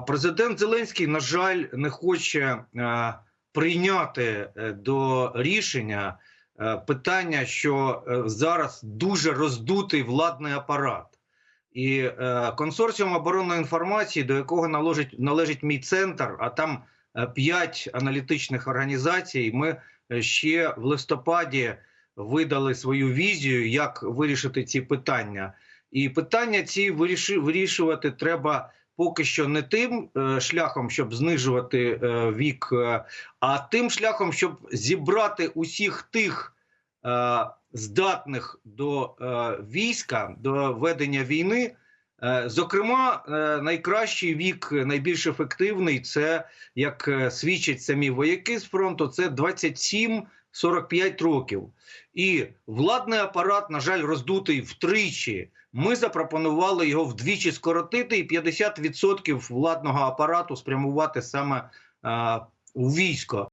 Президент Зеленський, на жаль, не хоче е, прийняти е, до рішення е, питання, що зараз дуже роздутий владний апарат. І консорціум оборонної інформації, до якого належить, належить мій центр, а там п'ять аналітичних організацій. Ми ще в листопаді видали свою візію, як вирішити ці питання. І питання ці вирішувати треба поки що не тим е, шляхом, щоб знижувати е, вік, е, а тим шляхом, щоб зібрати усіх тих здатних до війська, до ведення війни. Е, Зокрема, е, найкращий вік, е, найбільш ефективний, це як свідчать самі вояки з фронту, це 27-45 років. І владний апарат, на жаль, роздутий втричі. Ми запропонували його вдвічі скоротити і 50% владного апарату спрямувати саме у військо.